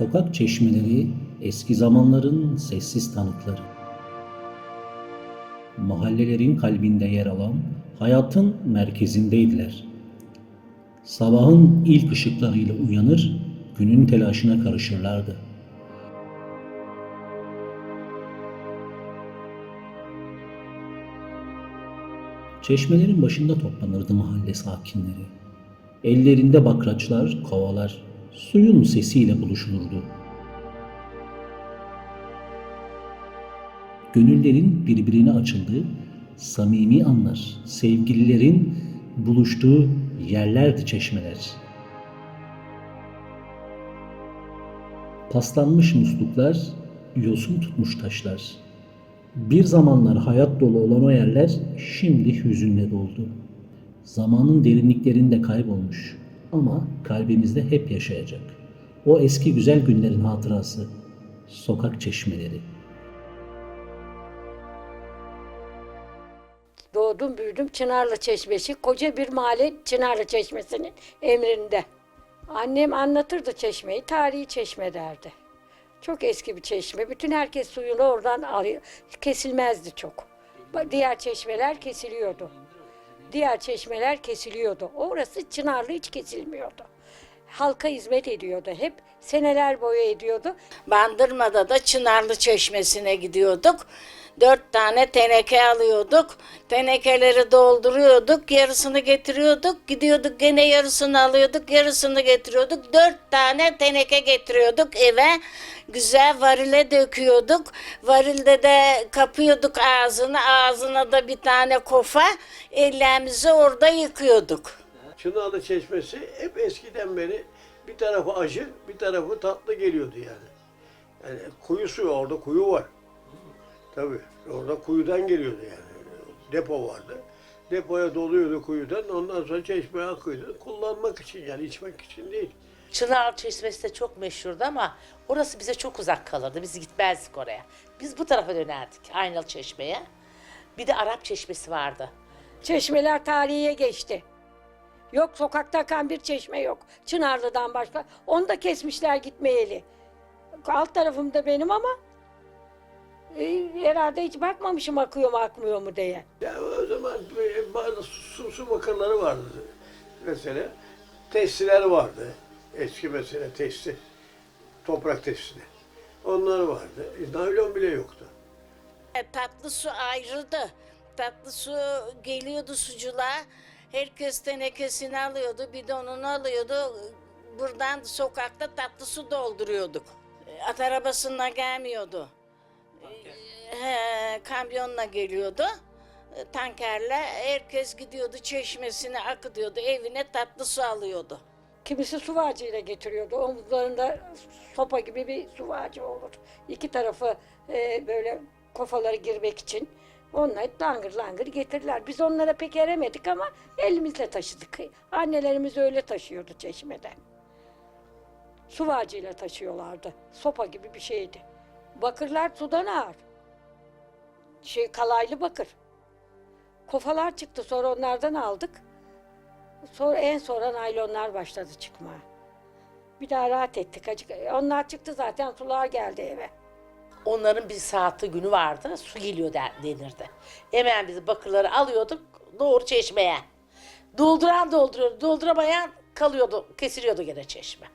Sokak çeşmeleri eski zamanların sessiz tanıkları. Mahallelerin kalbinde yer alan hayatın merkezindeydiler. Sabahın ilk ışıklarıyla uyanır, günün telaşına karışırlardı. Çeşmelerin başında toplanırdı mahalle sakinleri. Ellerinde bakraçlar, kovalar, suyun sesiyle buluşulurdu. Gönüllerin birbirine açıldığı samimi anlar, sevgililerin buluştuğu yerlerdi çeşmeler. Paslanmış musluklar, yosun tutmuş taşlar. Bir zamanlar hayat dolu olan o yerler şimdi hüzünle doldu. Zamanın derinliklerinde kaybolmuş ama kalbimizde hep yaşayacak. O eski güzel günlerin hatırası, sokak çeşmeleri. Doğdum büyüdüm Çınarlı Çeşmesi. Koca bir mahalle Çınarlı Çeşmesi'nin emrinde. Annem anlatırdı çeşmeyi. Tarihi çeşme derdi. Çok eski bir çeşme. Bütün herkes suyunu oradan alıyor. Kesilmezdi çok. Diğer çeşmeler kesiliyordu. Diğer çeşmeler kesiliyordu. Orası Çınarlı hiç kesilmiyordu. Halka hizmet ediyordu hep. Seneler boyu ediyordu. Bandırma'da da Çınarlı Çeşmesi'ne gidiyorduk. Dört tane teneke alıyorduk. Tenekeleri dolduruyorduk. Yarısını getiriyorduk. Gidiyorduk gene yarısını alıyorduk. Yarısını getiriyorduk. Dört tane teneke getiriyorduk eve. Güzel varile döküyorduk. Varilde de kapıyorduk ağzını. Ağzına da bir tane kofa. Ellerimizi orada yıkıyorduk. Çınarlı Çeşmesi hep eskiden beri bir tarafı acı, bir tarafı tatlı geliyordu yani. Yani kuyu suyu, orada kuyu var. Tabii, orada kuyudan geliyordu yani. Depo vardı. Depoya doluyordu kuyudan, ondan sonra çeşmeye akıyordu. Kullanmak için yani, içmek için değil. Çınar Çeşmesi de çok meşhurdu ama orası bize çok uzak kalırdı. Biz gitmezdik oraya. Biz bu tarafa dönerdik Aynalı Çeşme'ye. Bir de Arap Çeşmesi vardı. Çeşmeler tarihe geçti. Yok sokakta akan bir çeşme yok. Çınarlı'dan başka. Onu da kesmişler gitmeyeli. Alt tarafımda benim ama e, herhalde hiç bakmamışım akıyor mu akmıyor mu diye. Ya o zaman böyle bazı su, su bakırları vardı mesela. Testiler vardı. Eski mesela testi. Toprak testi. Onlar vardı. E, naylon bile yoktu. E, Tatlı su ayrıldı. Tatlı su geliyordu suculuğa. Herkes tenekesini alıyordu, bidonunu alıyordu. Buradan sokakta tatlı su dolduruyorduk. E, At arabasına gelmiyordu. E, He, kamyonla geliyordu. E, Tankerle herkes gidiyordu çeşmesine akıtıyordu. Evine tatlı su alıyordu. Kimisi su vacıyla getiriyordu. Omuzlarında sopa gibi bir su vacı olur. İki tarafı e, böyle kofaları girmek için. Onlar langır langır getirirler. Biz onlara pek eremedik ama elimizle taşıdık. Annelerimiz öyle taşıyordu çeşmeden. Su vacıyla taşıyorlardı. Sopa gibi bir şeydi. Bakırlar sudan ağır. Şey kalaylı bakır. Kofalar çıktı sonra onlardan aldık. Sonra en sonra naylonlar başladı çıkmaya. Bir daha rahat ettik. Acık. Onlar çıktı zaten sular geldi eve. Onların bir saati günü vardı. Su geliyor denirdi. Hemen biz bakırları alıyorduk doğru çeşmeye. Dolduran dolduruyordu. Dolduramayan kalıyordu. Kesiliyordu gene çeşme.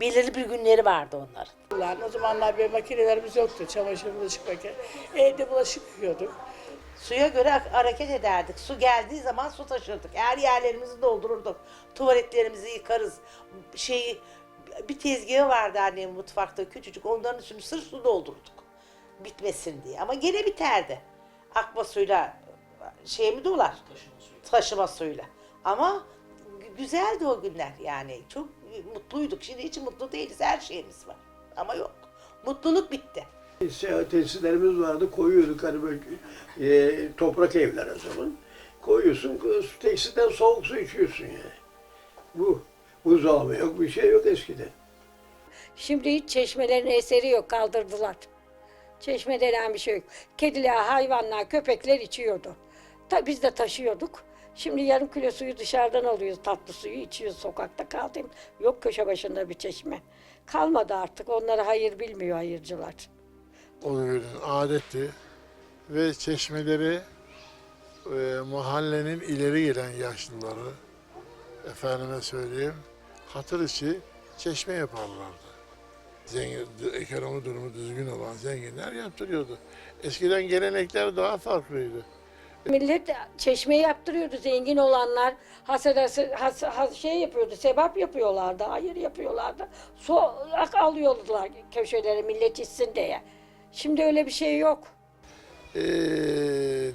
Belirli bir günleri vardı onların. Ulan o zamanlar böyle makinelerimiz yoktu. Çamaşır, bulaşık makinesi. Evde bulaşık yıkıyorduk. Suya göre ha- hareket ederdik. Su geldiği zaman su taşırdık. Her yerlerimizi doldururduk. Tuvaletlerimizi yıkarız. Şeyi bir tezgahı vardı annemin mutfakta küçücük. Onların üstüne sırf su doldurduk. Bitmesin diye. Ama gene biterdi. Akma suyla şey mi dolar? Taşıma suyla. Ama gü- güzeldi o günler yani. Çok mutluyduk. Şimdi hiç mutlu değiliz. Her şeyimiz var. Ama yok. Mutluluk bitti. Seyahat tesislerimiz vardı, koyuyorduk hani böyle e, toprak evler o zaman. Koyuyorsun, su- tesisten soğuk su içiyorsun yani. Bu, buzdolabı yok, bir şey yok eskiden. Şimdi hiç çeşmelerin eseri yok kaldırdılar. Çeşme denen bir şey yok. Kediler, hayvanlar, köpekler içiyordu. Ta, biz de taşıyorduk. Şimdi yarım kilo suyu dışarıdan alıyoruz, tatlı suyu içiyoruz sokakta kaldığım. Yok köşe başında bir çeşme. Kalmadı artık. Onlara hayır bilmiyor hayırcılar. o günün adetti ve çeşmeleri e, mahallenin ileri gelen yaşlıları efendime söyleyeyim hatır içi çeşme yaparlardı. Zengin, ekonomi durumu düzgün olan zenginler yaptırıyordu. Eskiden gelenekler daha farklıydı. Millet çeşme yaptırıyordu zengin olanlar. Hasenası, has, has- şey yapıyordu, sebap yapıyorlardı, hayır yapıyorlardı. Su ak- alıyorlar köşelere millet içsin diye. Şimdi öyle bir şey yok. Ee,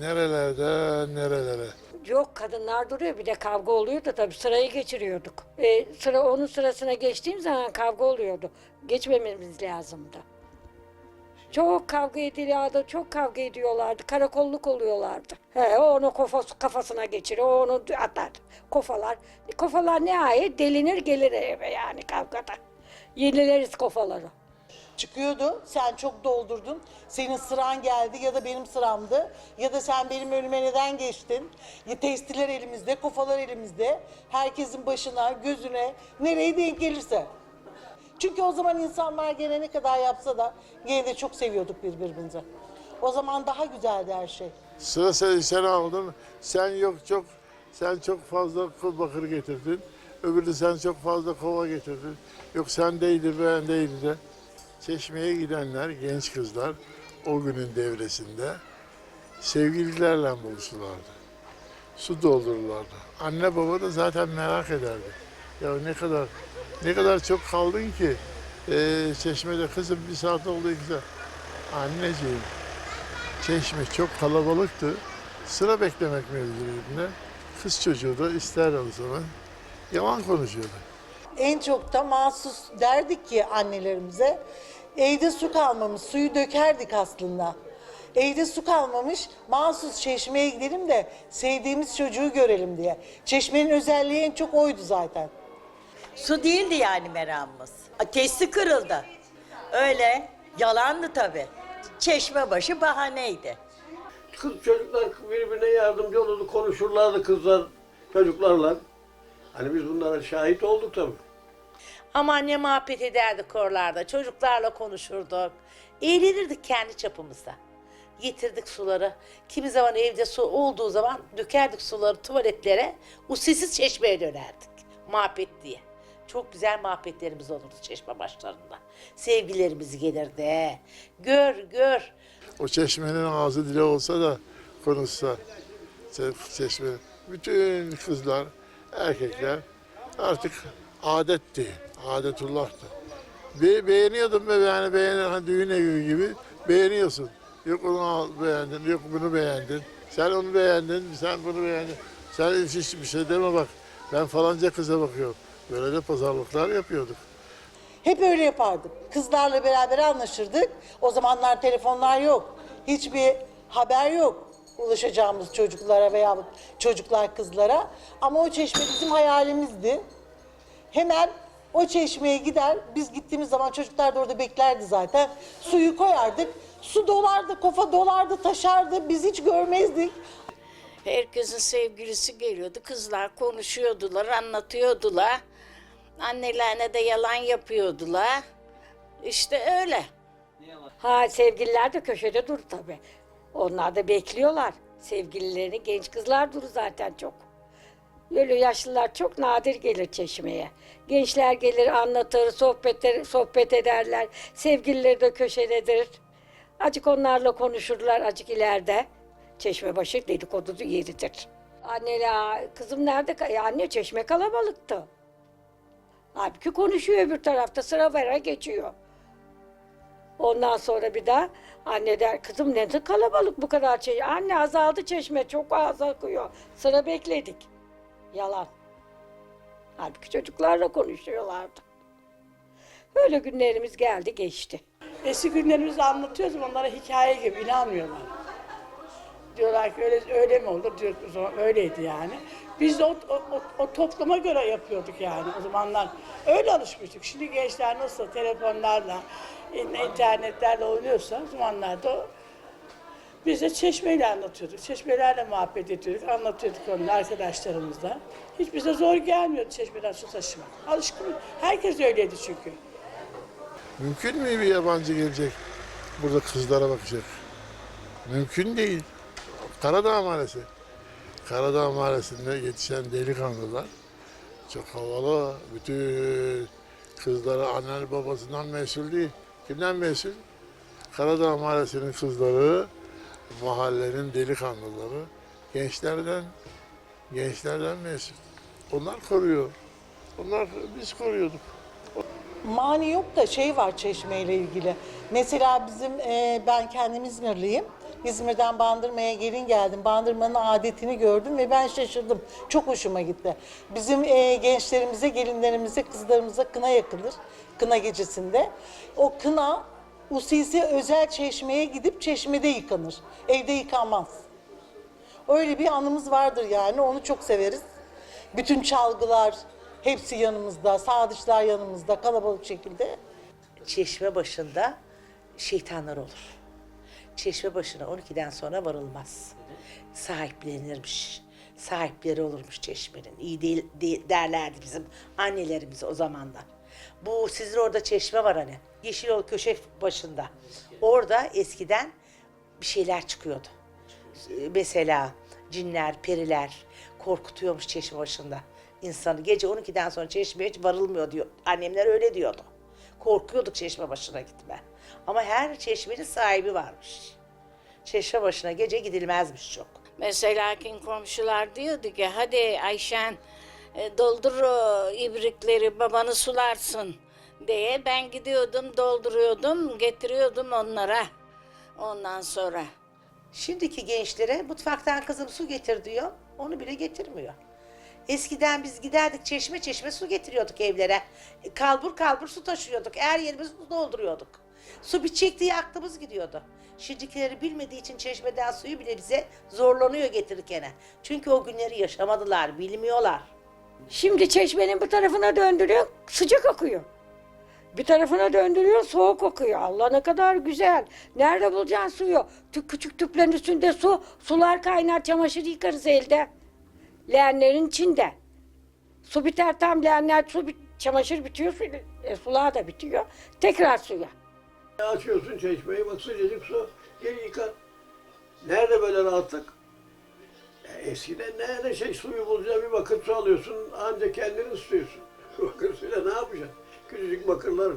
nerelerden nerelere. Yok kadınlar duruyor bir de kavga oluyordu tabii sırayı geçiriyorduk. Ee, sıra onun sırasına geçtiğim zaman kavga oluyordu. Geçmememiz lazımdı. Çok kavga ediliyordu, çok kavga ediyorlardı. Karakolluk oluyorlardı. He, o onu kafası, kafasına geçirir, o onu atar. Kofalar. Kofalar nihayet delinir gelir eve yani kavgada. Yenileriz kofaları. çıkıyordu. Sen çok doldurdun. Senin sıran geldi ya da benim sıramdı. Ya da sen benim önüme neden geçtin? Ya testiler elimizde, kofalar elimizde. Herkesin başına, gözüne, nereye denk gelirse. Çünkü o zaman insanlar gene ne kadar yapsa da gene de çok seviyorduk birbirimizi. O zaman daha güzeldi her şey. Sıra sen, sen aldın. Sen yok çok sen çok fazla kul bakır getirdin. Öbürü sen çok fazla kova getirdin. Yok sen değildi ben değildi de. Çeşmeye gidenler genç kızlar o günün devresinde sevgililerle buluşurlardı. Su doldururlardı. Anne baba da zaten merak ederdi. Ya ne kadar ne kadar çok kaldın ki eee, çeşmede kızım bir saat oldu iki. Anneciğim Çeşme çok kalabalıktı. Sıra beklemek mecburiyetinde. Kız çocuğu da ister o zaman yalan konuşuyordu. En çok da mahsus derdik ki annelerimize evde su kalmamış suyu dökerdik aslında. Evde su kalmamış mahsus çeşmeye gidelim de sevdiğimiz çocuğu görelim diye. Çeşmenin özelliği en çok oydu zaten. Su değildi yani meramımız. Testi kırıldı. Öyle yalandı tabii. Çeşme başı bahaneydi. Kız çocuklar birbirine yardımcı olurdu, konuşurlardı kızlar çocuklarla. Hani biz bunlara şahit olduk tabii. Ama ne muhabbet ederdik oralarda. Çocuklarla konuşurduk. Eğlenirdik kendi çapımızda. Getirdik suları. Kimi zaman evde su olduğu zaman dökerdik suları tuvaletlere. Usulsüz çeşmeye dönerdik. Muhabbet diye. Çok güzel muhabbetlerimiz olurdu çeşme başlarında. Sevgilerimiz gelirdi. Gör gör. O çeşmenin ağzı dili olsa da konuşsa çe- çeşme bütün kızlar, erkekler artık adetti, adetullah'tı. Be beğeniyordum be yani beğeni hani düğün evi gibi beğeniyorsun. Yok onu beğendin, yok bunu beğendin. Sen onu beğendin, sen bunu beğendin. Sen hiç bir şey deme bak. Ben falanca kıza bakıyorum. Böyle de pazarlıklar yapıyorduk. Hep öyle yapardık. Kızlarla beraber anlaşırdık. O zamanlar telefonlar yok. Hiçbir haber yok ulaşacağımız çocuklara veya çocuklar kızlara. Ama o çeşme bizim hayalimizdi. Hemen o çeşmeye gider, biz gittiğimiz zaman çocuklar da orada beklerdi zaten. Suyu koyardık, su dolardı, kofa dolardı, taşardı, biz hiç görmezdik. Herkesin sevgilisi geliyordu. Kızlar konuşuyordular, anlatıyordular. Annelerine de yalan yapıyordular. İşte öyle. Ha sevgililer de köşede dur tabii. Onlar da bekliyorlar. Sevgililerini genç kızlar dur zaten çok. Öyle yaşlılar çok nadir gelir çeşmeye. Gençler gelir anlatır, sohbet, sohbet ederler. Sevgilileri de köşededir. Acık onlarla konuşurlar acık ileride. Çeşme başı dedikodu yeridir. Anneler, kızım nerede? Ya anne çeşme kalabalıktı. Halbuki konuşuyor öbür tarafta sıra vera geçiyor. Ondan sonra bir daha anne der kızım ne de kalabalık bu kadar çeşme. Anne azaldı çeşme çok az akıyor. Sıra bekledik. Yalan. Halbuki çocuklarla konuşuyorlardı. Öyle günlerimiz geldi geçti. Eski günlerimizi anlatıyoruz onlara hikaye gibi inanmıyorlar. Diyorlar ki öyle, öyle mi olur diyoruz o zaman öyleydi yani. Biz de o, o, o, topluma göre yapıyorduk yani o zamanlar. Öyle alışmıştık. Şimdi gençler nasıl telefonlarla, in- internetlerle oynuyorsa o zamanlarda biz de çeşmeyle anlatıyorduk. Çeşmelerle muhabbet ediyorduk, anlatıyorduk onu arkadaşlarımızla. Hiç bize zor gelmiyordu çeşmeden su taşımak. Alışkın. Herkes öyleydi çünkü. Mümkün mü bir yabancı gelecek burada kızlara bakacak? Mümkün değil. Karadağ Mahallesi. Karadağ Mahallesi'nde yetişen delikanlılar çok havalı. Bütün kızları anne babasından mesul değil. Kimden mesul? Karadağ Mahallesi'nin kızları, mahallenin delikanlıları, gençlerden, gençlerden mesul. Onlar koruyor. Onlar biz koruyorduk. Mani yok da şey var Çeşme ile ilgili. Mesela bizim e, ben kendim İzmirliyim. İzmir'den Bandırma'ya gelin geldim. Bandırma'nın adetini gördüm ve ben şaşırdım. Çok hoşuma gitti. Bizim e, gençlerimize, gelinlerimize, kızlarımıza kına yakılır. Kına gecesinde. O kına Usisi özel çeşmeye gidip çeşmede yıkanır. Evde yıkanmaz. Öyle bir anımız vardır yani. Onu çok severiz. Bütün çalgılar hepsi yanımızda. Sadıçlar yanımızda kalabalık şekilde. Çeşme başında şeytanlar olur. Çeşme başına 12'den sonra varılmaz. Sahiplenirmiş. Sahipleri olurmuş çeşmenin. İyi değil, değil derlerdi bizim annelerimiz o zamanlar. Bu sizin orada çeşme var hani. Yeşilyol köşe başında. Orada eskiden bir şeyler çıkıyordu. Ee, Mesela cinler, periler korkutuyormuş çeşme başında. İnsanı gece 12'den sonra çeşmeye hiç varılmıyor diyor. Annemler öyle diyordu. Korkuyorduk çeşme başına gitme. Ama her çeşmenin sahibi varmış. Çeşme başına gece gidilmezmiş çok. Mesela kim komşular diyordu ki hadi Ayşen e, doldur o ibrikleri babanı sularsın diye ben gidiyordum dolduruyordum getiriyordum onlara ondan sonra. Şimdiki gençlere mutfaktan kızım su getir diyor. Onu bile getirmiyor. Eskiden biz giderdik çeşme çeşme su getiriyorduk evlere. E, Kalbur kalbur su taşıyorduk. Her yerimizi dolduruyorduk. Su bitecek diye aklımız gidiyordu. Şimdikileri bilmediği için çeşmeden suyu bile bize zorlanıyor getirirken. Çünkü o günleri yaşamadılar, bilmiyorlar. Şimdi çeşmenin bu tarafına döndürüyor, sıcak akıyor. Bir tarafına döndürüyor, soğuk akıyor. Allah ne kadar güzel. Nerede bulacaksın suyu? Tü- küçük tüplerin üstünde su, sular kaynar, çamaşır yıkarız elde. Leğenlerin içinde. Su biter tam leğenler, su bit çamaşır bitiyor, su, e, sular da bitiyor. Tekrar suya. Açıyorsun çeşmeyi bak sıcacık su. Gel yıkan. Nerede böyle rahatlık? Ya eskiden nerede şey suyu bulacaksın bir bakır su alıyorsun ancak kendini ısıtıyorsun. bakır suyla ne yapacaksın? Küçücük bakırlar,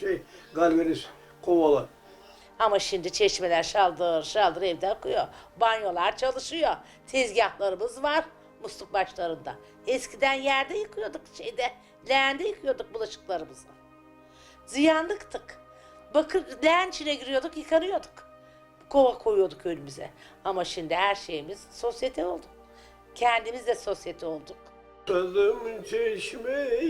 şey, galvaniz kovalar. Ama şimdi çeşmeler şaldır şaldır evde akıyor. Banyolar çalışıyor. Tezgahlarımız var musluk başlarında. Eskiden yerde yıkıyorduk şeyde, leğende yıkıyorduk bulaşıklarımızı. Ziyanlıktık. Bakır leğen içine giriyorduk, yıkanıyorduk. Kova koyuyorduk önümüze. Ama şimdi her şeyimiz sosyete oldu. Kendimiz de sosyete olduk. Tadım çeşmeye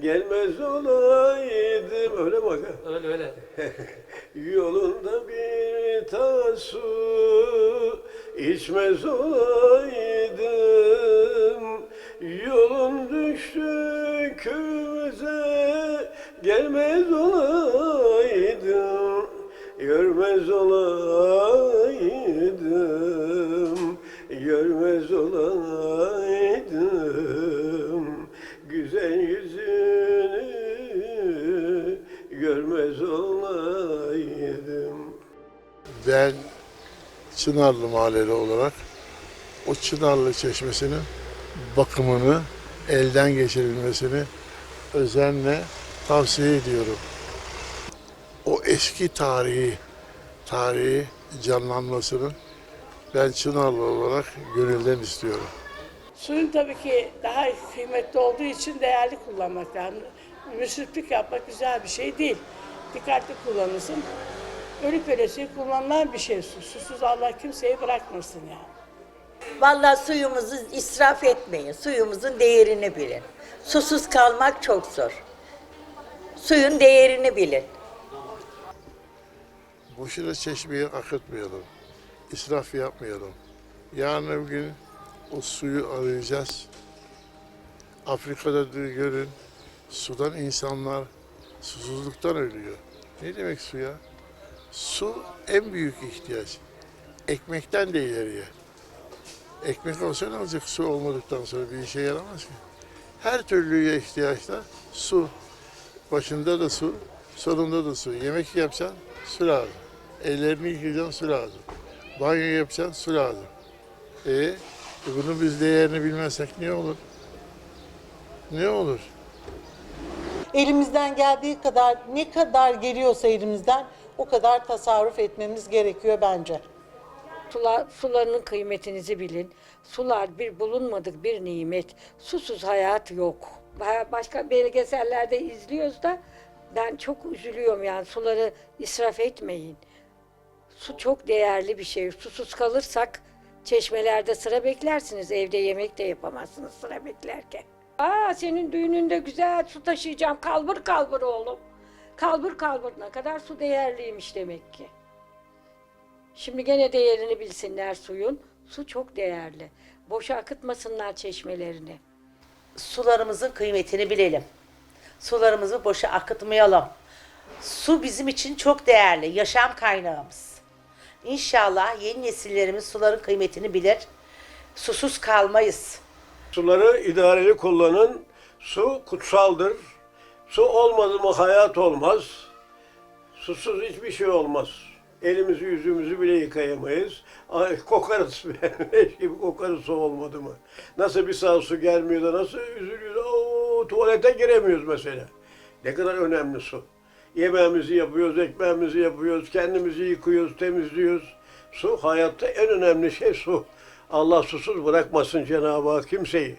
gelmez olaydım. Öyle mi ha? Öyle öyle. Yolunda bir tas su içmez olaydım Yolun gelmez olaydım Görmez olaydım Görmez olaydım. Güzel yüzünü görmez olaydım. Ben Çınarlı mahalleli olarak o Çınarlı çeşmesinin bakımını, elden geçirilmesini özenle tavsiye ediyorum. O eski tarihi, tarihi canlanmasını ben Çınarlı olarak gönülden istiyorum. Suyun tabii ki daha kıymetli olduğu için değerli kullanmak lazım. Müsriflik yapmak güzel bir şey değil. Dikkatli kullanılsın. Ölüp ölesiye kullanılan bir şey su. Susuz Allah kimseyi bırakmasın yani. Vallahi suyumuzu israf etmeyin. Suyumuzun değerini bilin. Susuz kalmak çok zor. Suyun değerini bilin. Boşuna çeşmeyi akıtmayalım. İsraf yapmayalım. Yarın öbür gün o suyu arayacağız. Afrika'da da görün sudan insanlar susuzluktan ölüyor. Ne demek su ya? Su en büyük ihtiyaç. Ekmekten de ileriye. Ekmek olsa ne olacak su olmadıktan sonra bir işe yaramaz ki. Her türlüye ihtiyaçta su. Başında da su, sonunda da su. Yemek yapacaksın, su lazım. Ellerini yıkayacaksın, su lazım. Banyo yapacaksın, su lazım. E, e bunun biz değerini bilmezsek ne olur? Ne olur? Elimizden geldiği kadar ne kadar geliyorsa elimizden o kadar tasarruf etmemiz gerekiyor bence. Sular, sularının kıymetinizi bilin. Sular bir bulunmadık bir nimet. Susuz hayat yok. Ba- Başka belgesellerde izliyoruz da ben çok üzülüyorum yani suları israf etmeyin. Su çok değerli bir şey. Susuz kalırsak çeşmelerde sıra beklersiniz. Evde yemek de yapamazsınız sıra beklerken. Aa senin düğününde güzel su taşıyacağım. Kalbur kalbur oğlum. Kalbur kalbur ne kadar su değerliymiş demek ki. Şimdi gene değerini bilsinler suyun. Su çok değerli. Boşa akıtmasınlar çeşmelerini. Sularımızın kıymetini bilelim. Sularımızı boşa akıtmayalım. Su bizim için çok değerli, yaşam kaynağımız. İnşallah yeni nesillerimiz suların kıymetini bilir. Susuz kalmayız. Suları idareli kullanın. Su kutsaldır. Su olmadı mı hayat olmaz. Susuz hiçbir şey olmaz. Elimizi yüzümüzü bile yıkayamayız. Kokarız. Leş gibi kokarız su olmadı mı? Nasıl bir sağ su gelmiyor da nasıl üzülüyoruz. Oo, tuvalete giremiyoruz mesela. Ne kadar önemli su. Yemeğimizi yapıyoruz, ekmeğimizi yapıyoruz, kendimizi yıkıyoruz, temizliyoruz. Su hayatta en önemli şey su. Allah susuz bırakmasın Cenab-ı Hak kimseyi.